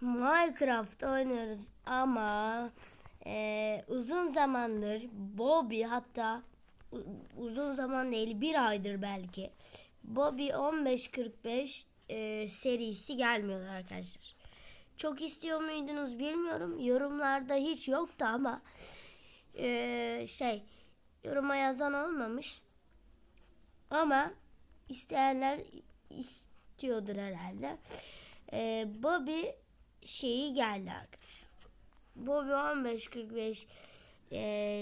Minecraft oynuyoruz ama e, uzun zamandır Bobby hatta uzun zaman değil bir aydır belki Bobby 1545 e, serisi gelmiyor arkadaşlar. Çok istiyor muydunuz bilmiyorum. Yorumlarda hiç yoktu ama e, şey yoruma yazan olmamış. Ama isteyenler istiyordur herhalde. Ee, Bobby şeyi geldi arkadaşlar. Bobby 1545 e,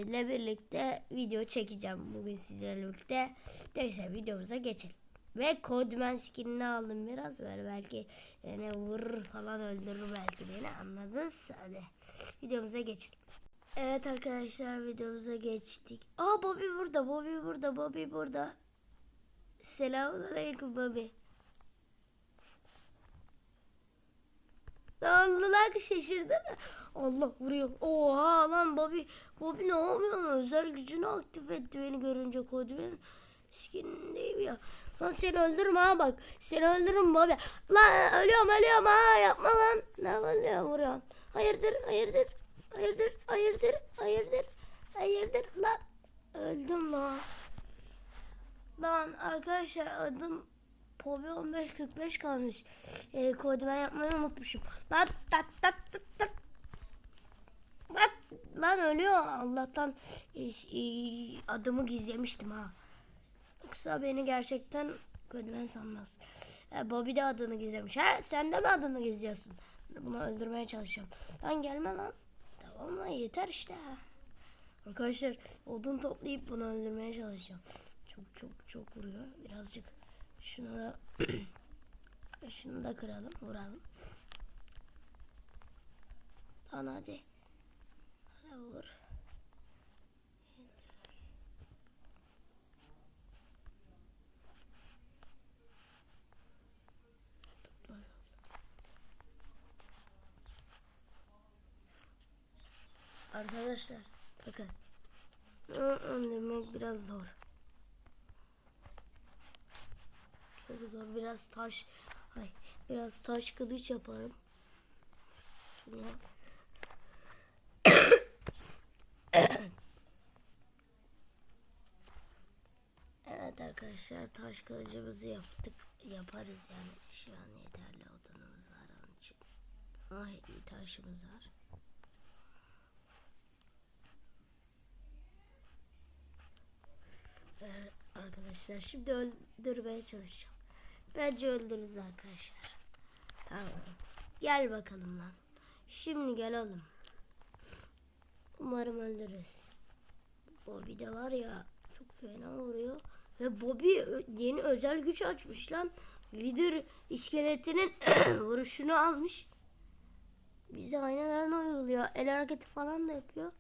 ile birlikte video çekeceğim bugün sizlerle birlikte. Neyse videomuza geçelim. Ve Codeman skinini aldım biraz böyle belki beni vurur falan öldürür belki beni anladınız. Hadi videomuza geçelim. Evet arkadaşlar videomuza geçtik. Aa Bobby burada, Bobby burada, Bobby burada. Selamünaleyküm Bobby. Lan şaşırdın mı? Allah vuruyor. Oha lan Bobby. Bobby ne yapıyor lan? Özel gücünü aktif etti beni görünce kodu benim. Skinindeyim ya. Lan seni öldürürüm ha bak. Seni öldürürüm Bobby. Lan ölüyorum ölüyorum ha yapma lan. Ne oluyor vuruyorsun? Hayırdır hayırdır. Hayırdır hayırdır hayırdır. Hayırdır lan. Öldüm lan. Lan arkadaşlar adım Pobi 1545 kalmış. E, kodu ben yapmayı unutmuşum. Lan tat tat tat tat. Lan, lan ölüyor. Allah'tan e, e, adımı gizlemiştim ha. Yoksa beni gerçekten Ködümen sanmaz. E, Bobby de adını gizlemiş. Ha sen de mi adını gizliyorsun? Bunu öldürmeye çalışıyorum. Lan gelme lan. Tamam lan yeter işte. Arkadaşlar odun toplayıp bunu öldürmeye çalışacağım. Çok çok çok vuruyor. Birazcık şunu şunu da kıralım, vuralım. Lan hadi. Hadi vur. Arkadaşlar bakın. Öldürmek biraz zor. Çok zor. Biraz taş ay biraz taş kılıç yaparım. Şunu. evet arkadaşlar taş kılıcımızı yaptık. Yaparız yani. Şu an yeterli odunumuz var onun için. Ay taşımız var. Evet, arkadaşlar şimdi öldürmeye çalışacağım. Bence öldürürüz arkadaşlar. Tamam. Gel bakalım lan. Şimdi gel oğlum. Umarım öldürürüz. Bobby de var ya çok fena vuruyor. Ve Bobby yeni özel güç açmış lan. Wither iskeletinin vuruşunu almış. Bize aynalarını uyguluyor. El hareketi falan da yapıyor.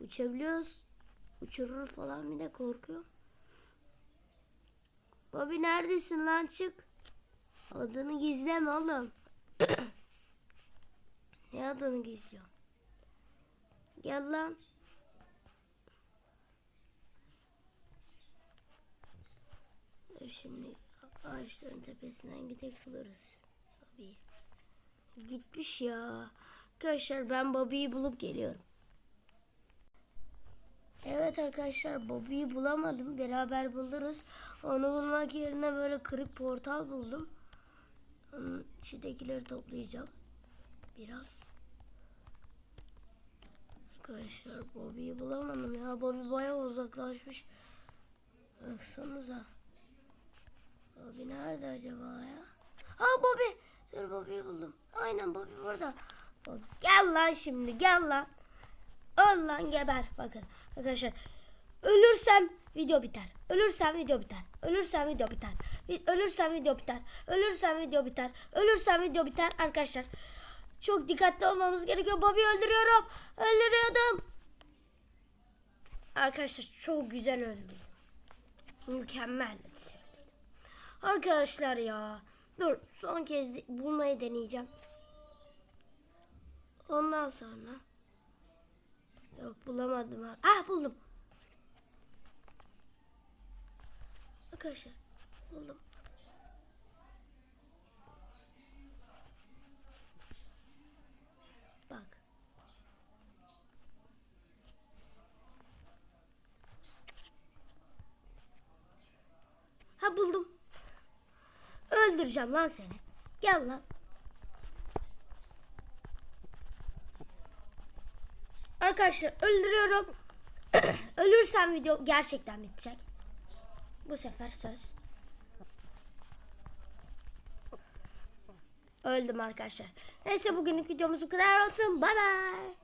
Uçabiliyoruz. Uçurur falan bir de korkuyor. Bobby neredesin lan çık. Adını gizleme oğlum. ne adını gizliyorsun? Gel lan. Şimdi ağaçların tepesinden gidip buluruz. Bobby. Gitmiş ya. Arkadaşlar ben Bobby'yi bulup geliyorum. Evet arkadaşlar Bobby'yi bulamadım. Beraber buluruz. Onu bulmak yerine böyle kırık portal buldum. Onun içindekileri toplayacağım. Biraz. Arkadaşlar Bobby'yi bulamadım ya. Bobby bayağı uzaklaşmış. Baksanıza. Bobby nerede acaba ya? Aa Bobby. Dur Bobby'yi buldum. Aynen Bobby burada. Bobby. Gel lan şimdi gel lan. Öl lan geber. Bakın arkadaşlar. Ölürsem video biter. Ölürsem video biter. Ölürsem video biter. Ölürsem video biter. Ölürsem video biter. Ölürsem video biter arkadaşlar. Çok dikkatli olmamız gerekiyor. Bobby öldürüyorum. Öldürüyordum. Arkadaşlar çok güzel öldü. Mükemmel. Arkadaşlar ya. Dur son kez bulmayı deneyeceğim. Ondan sonra Yok bulamadım. Ah buldum. arkadaşlar. Oğlum. Bak. Ha buldum. Öldüreceğim lan seni. Gel lan. Arkadaşlar öldürüyorum. Ölürsem video gerçekten bitecek. Bu sefer söz. Öldüm arkadaşlar. Neyse bugünlük videomuz bu kadar olsun. Bay bay.